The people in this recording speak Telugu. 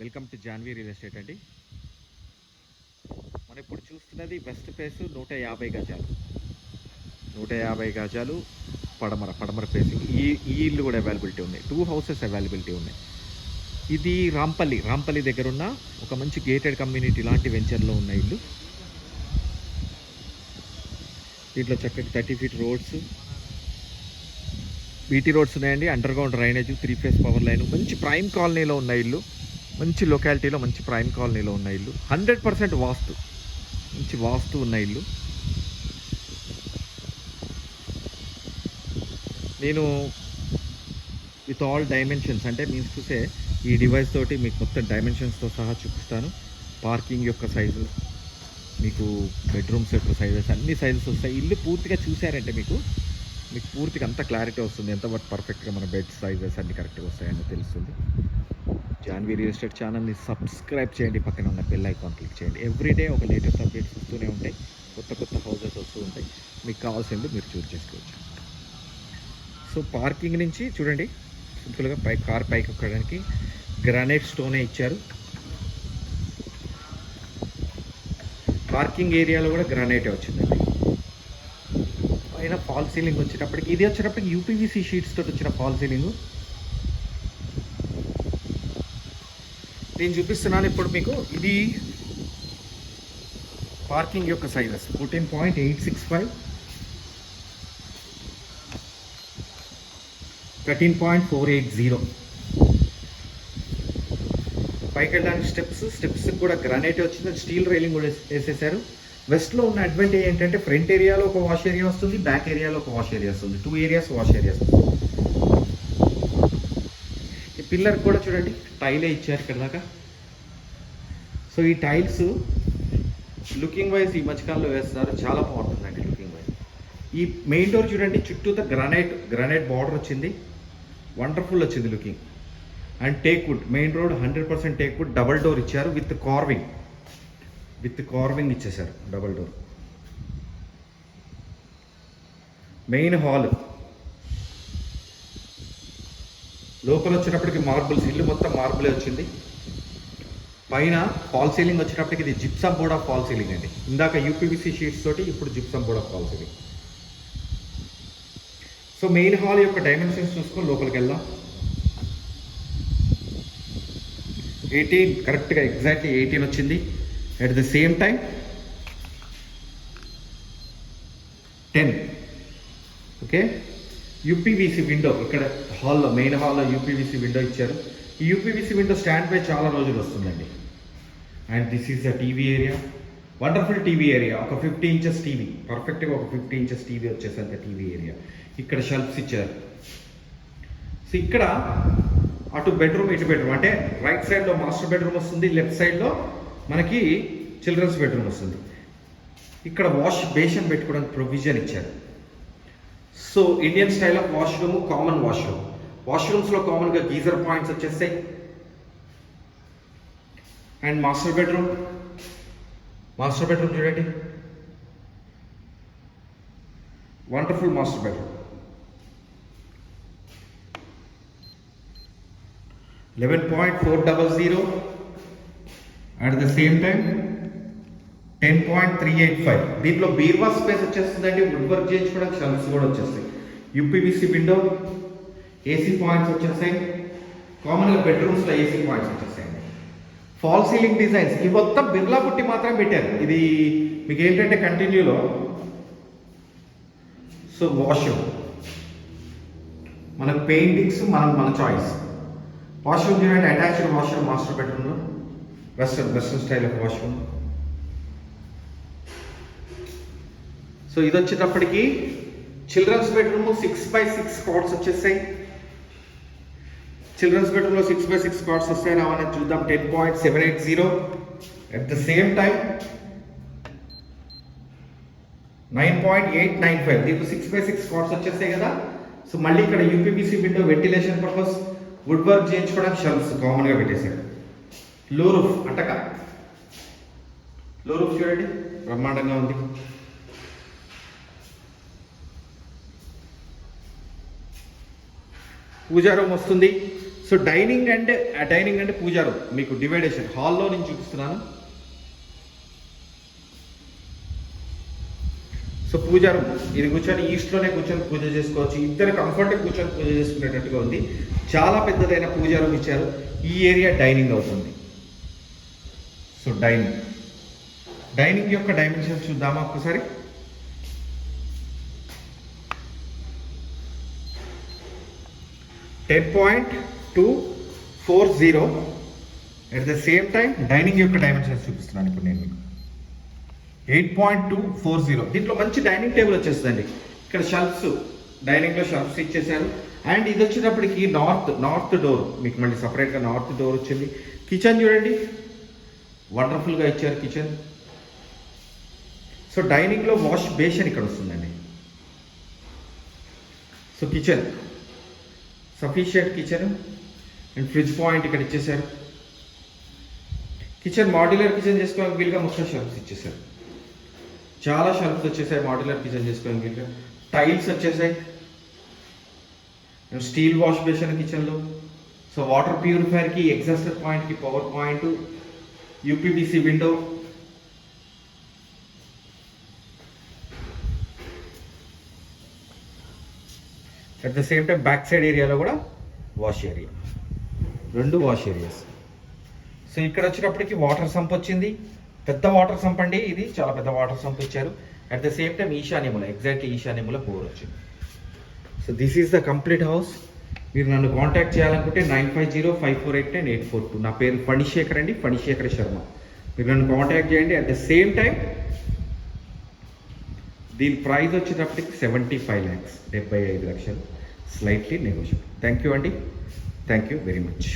Welcome to Janhvi real estate అండి. మనం ఇప్పుడు చూస్తున్నది వెస్ట్ ఫేస్ నూట యాభై గజాలు. నూట యాభై గజాలు పడమర పడమర ఫేసింగ్ ఈ ఈ ఇల్లు కూడా అవైలబిలిటీ ఉన్నాయి. టూ హౌసెస్ అవైలబిలిటీ ఉన్నాయి. ఇది రాంపల్లి రాంపల్లి దగ్గర ఉన్న ఒక మంచి గేటెడ్ కమ్యూనిటీ లాంటి వెంచర్లో ఉన్న ఇల్లు. దీంట్లో చక్కటి thirty feet roads BT roads ఉన్నాయండి. Underground drainage three phase power line మంచి ప్రైమ్ కాలనీలో ఉన్న ఇల్లు. మంచి లొకాలిటీలో మంచి ప్రైమ్ కాలనీలో ఉన్న ఇల్లు. Hundred percent vastu. మంచి వాస్తు ఉన్న ఇల్లు. నేను విత్ ఆల్ డైమెన్షన్స్ అంటే మీరు చూసే ఈ డివైస్ తోటి మీకు మొత్తం డైమెన్షన్స్తో సహా చూపిస్తాను. పార్కింగ్ యొక్క సైజు మీకు బెడ్రూమ్స్ యొక్క సైజెస్ అన్ని సైజెస్ వస్తాయి. ఇల్లు పూర్తిగా చూసారంటే మీకు మీకు పూర్తిగా అంత క్లారిటీ వస్తుంది. ఎంత పర్ఫెక్ట్గా మన బెడ్ సైజెస్ అన్ని కరెక్ట్గా వస్తాయని తెలుస్తుంది. జాన్వీ రియల్ ఎస్టేట్ ఛానల్ని సబ్స్క్రైబ్ చేయండి పక్కన ఉన్న బెల్ ఐకాన్ క్లిక్ చేయండి. ఎవ్రీడే ఒక లేటెస్ట్ అప్డేట్స్ వస్తూనే ఉంటాయి. కొత్త కొత్త హౌసెస్ వస్తూ ఉంటాయి. మీకు కావాల్సింది మీరు చూస్ చేసుకోవచ్చు. సో పార్కింగ్ నుంచి చూడండి. సింపుల్గా పై కార్ పైకి ఎక్కడానికి గ్రానైట్ స్టోనే ఇచ్చారు. పార్కింగ్ ఏరియాలో కూడా గ్రానైటే వచ్చిందండి. పైన ఫాల్ సీలింగ్ వచ్చేటప్పటికి ఇది వచ్చేటప్పటికి యూపీవీసీ షీట్స్ తోటి వచ్చిన ఫాల్ సీలింగ్ నేను చూపిస్తున్నాను ఇప్పుడు మీకు. ఇది పార్కింగ్ యొక్క sizes fourteen point eight six five. Thirteen point four eight zero. పైకి వెళ్ళడానికి స్టెప్స్ స్టెప్స్ కూడా గ్రానైట్ వచ్చింది. స్టీల్ రైలింగ్ కూడా వేస్- వేసేసారు. వెస్ట్లో ఉన్న అడ్వాంటేజ్ ఏంటంటే ఫ్రంట్ ఏరియాలో ఒక వాష్ ఏరియా వస్తుంది బ్యాక్ ఏరియాలో ఒక వాష్ ఏరియా వస్తుంది. టూ ఏరియాస్ వాష్ ఏరియాస్ ఈ పిల్లర్ కూడా చూడండి. టైలే ఇచ్చారు ఇక్కడ దాకా? సో ఈ టైల్స్ లుకింగ్ వైజ్ ఈ మధ్యకాలంలో వేస్తారు చాలా బాగుంటుందండి లుకింగ్ వైజ్ ఈ మెయిన్ డోర్ చూడండి చుట్టూతో గ్రానైట్ గ్రానైట్ బార్డర్ వచ్చింది. వండర్ఫుల్ వచ్చింది looking and teak wood main road hundred percent teak wood double door ఇచ్చారు విత్ కార్వింగ్ విత్ కార్వింగ్ ఇచ్చేశారు. డబల్ డోర్ మెయిన్ హాల్ లోపల వచ్చేటప్పటికి మార్బుల్స్ ఇల్లు మొత్తం మార్బులే వచ్చింది. పైన ఫాల్ సీలింగ్ వచ్చేటప్పటికి ఇది gypsum board of fall ceiling అండి. ఇందాక యూపీవీసీ షీట్స్ తోటి ఇప్పుడు gypsum board of fall ceiling. So main hall యొక్క డైమెన్షన్స్ చూసుకొని లోపలికి వెళ్దాం ఎయిటీన్ కరెక్ట్గా ఎగ్జాక్ట్లీ ఎయిటీన్ వచ్చింది. At the same time ten. Okay? UPVC window ఇక్కడ హాల్లో మెయిన్ హాల్లో యూపీవీసీ విండో ఇచ్చారు. ఈ యూపీవీసీ విండో స్టాండ్ బై చాలా రోజులు వస్తుందండి. And this is the TV area wonderful TV area ఒక ఫిఫ్టీ ఇంచెస్ టీవీ పర్ఫెక్ట్గా ఒక ఫిఫ్టీ ఇంచెస్ టీవీ వచ్చేసరికి టీవీ ఏరియా ఇక్కడ షెల్ఫ్స్ ఇచ్చారు. సో ఇక్కడ అటు బెడ్రూమ్ ఇటు బెడ్రూమ్ అంటే రైట్ సైడ్లో మాస్టర్ బెడ్రూమ్ వస్తుంది లెఫ్ట్ సైడ్లో మనకి చిల్డ్రన్స్ బెడ్రూమ్ వస్తుంది. ఇక్కడ వాష్ బేషన్ పెట్టుకోవడానికి ప్రొవిజన్ ఇచ్చారు. So Indian style of washroom common washroom వాష్రూమ్స్లో కామన్గా గీజర్ పాయింట్స్ వచ్చేస్తాయి. And master bedroom master bedroom చూడండి. Wonderful master bedroom eleven point four double zero at the same time ten point three eight five దీంట్లో బీర్వా స్పేస్ వచ్చేస్తుందండి వుడ్ వర్క్ చేయించుకోవడానికి షెల్ఫ్స్ కూడా వచ్చేస్తాయి. యూపీవీసీ విండో ఏసీ పాయింట్స్ వచ్చేస్తాయి. కామన్గా బెడ్రూమ్స్లో ఏసీ పాయింట్స్ వచ్చేస్తాయండి ఫాల్ సీలింగ్ డిజైన్స్ ఇవి మొత్తం బిర్లా పుట్టి మాత్రం పెట్టారు. ఇది మీకు ఏంటంటే కంటిన్యూలో సో వాష్రూమ్ మన పెయింటింగ్స్ మనం మన చాయిస్ వాష్రూమ్ చూడండి అటాచ్డ్ వాష్రూమ్ మాస్టర్ బెడ్రూమ్లో western western style of washroom so ఇది వచ్చేటప్పటికి children's bedroom six by six cots వచ్చేస్తాయి చిల్డ్రన్స్ బెడ్రూమ్లో సిక్స్ బై సిక్స్ కాట్స్ వస్తాయి. రావని చూద్దాం. Ten point seven eight zero at the same time nine point eight nine five దీంట్లో సిక్స్ బై సిక్స్ కాట్స్ వచ్చేస్తాయి కదా. సో మళ్ళీ ఇక్కడ UPVC window ventilation purpose wood work చేయించుకోవడానికి షెల్ఫ్స్ కామన్గా పెట్టేశారు. లో రూఫ్ అటక. లో రూఫ్ చూడండి. బ్రహ్మాండంగా ఉంది. పూజా రూమ్ వస్తుంది. సో డైనింగ్ అండ్ డైనింగ్ అంటే పూజారు. మీకు డివైడేషన్. హాల్లో నుంచి చూపిస్తున్నాను. సో పూజారు. ఇది కూర్చొని ఈస్ట్లోనే కూర్చొని పూజ చేసుకోవచ్చు. ఇద్దరు కంఫర్ట్గా కూర్చొని పూజ చేసుకునేటట్టుగా ఉంది. చాలా పెద్దదైన పూజా రూమ్ ఇచ్చారు. ఈ ఏరియా డైనింగ్ అవుతుంది. So dining. డైనింగ్ యొక్క డైమెన్షన్స్ చూద్దామా ఒక్కసారి? Ten point two four zero at the same time dining యొక్క డైమెన్షన్స్ చూపిస్తున్నాను ఇప్పుడు నేను మీకు. Eight point two four zero దీంట్లో మంచి డైనింగ్ టేబుల్ వచ్చేస్తుందండి. ఇక్కడ షెల్ఫ్స్ డైనింగ్లో షెల్ఫ్స్ ఇచ్చేసారు అండ్ ఇది వచ్చేటప్పటికి నార్త్ నార్త్ డోర్ మీకు మళ్ళీ సపరేట్గా నార్త్ డోర్ వచ్చింది. కిచెన్ చూడండి. వండర్ఫుల్గా ఇచ్చారు కిచెన్ సో డైనింగ్లో వాష్ బేషన్ ఇక్కడ వస్తుందండి. So kitchen sufficient kitchen and fridge point ఇక్కడ ఇచ్చేసారు కిచెన్ మాడ్యులర్ కిచెన్ చేసుకోవడానికి వీలుగా మొత్తం షెల్ఫ్స్ ఇచ్చేసారు చాలా షెల్ఫ్స్ వచ్చేసాయి మాడ్యులర్ కిచెన్ చేసుకోవడానికి వీలుగా. టైల్స్ వచ్చేసాయి. స్టీల్ వాష్ బేషన్ కిచెన్లో సో వాటర్ ప్యూరిఫైర్కి ఎగ్జాస్టర్ పాయింట్కి power point UPVC window at the same time back side ఏరియాలో కూడా వాష్ ఏరియా రెండు వాష్ ఏరియాస్ సో ఇక్కడ వచ్చినప్పటికి వాటర్ సంప్ వచ్చింది. పెద్ద వాటర్ సంప్ అండి ఇది. చాలా పెద్ద వాటర్ సంప్ ఇచ్చారు. అట్ ద సేమ్ టైం ఈశాన్యముల ఎగ్జాక్ట్లీ ఈశాన్యముల బోర్ వచ్చింది. So this is the complete house మీరు నన్ను కాంటాక్ట్ చేయాలనుకుంటే nine five zero five four eight nine eight four two నా పేరు ఫణిశేఖర్ అండి. ఫణిశేఖర్ శర్మ. మీరు నన్ను కాంటాక్ట్ చేయండి. అట్ ద సేమ్ టైం దీని ప్రైస్ వచ్చేటప్పటికి సెవెంటీ ఫైవ్ ల్యాక్స్ డెబ్బై ఐదు లక్షలు. స్లైట్లీ నెగోషియబుల్ థ్యాంక్ యూ అండి థ్యాంక్ యూ వెరీ మచ్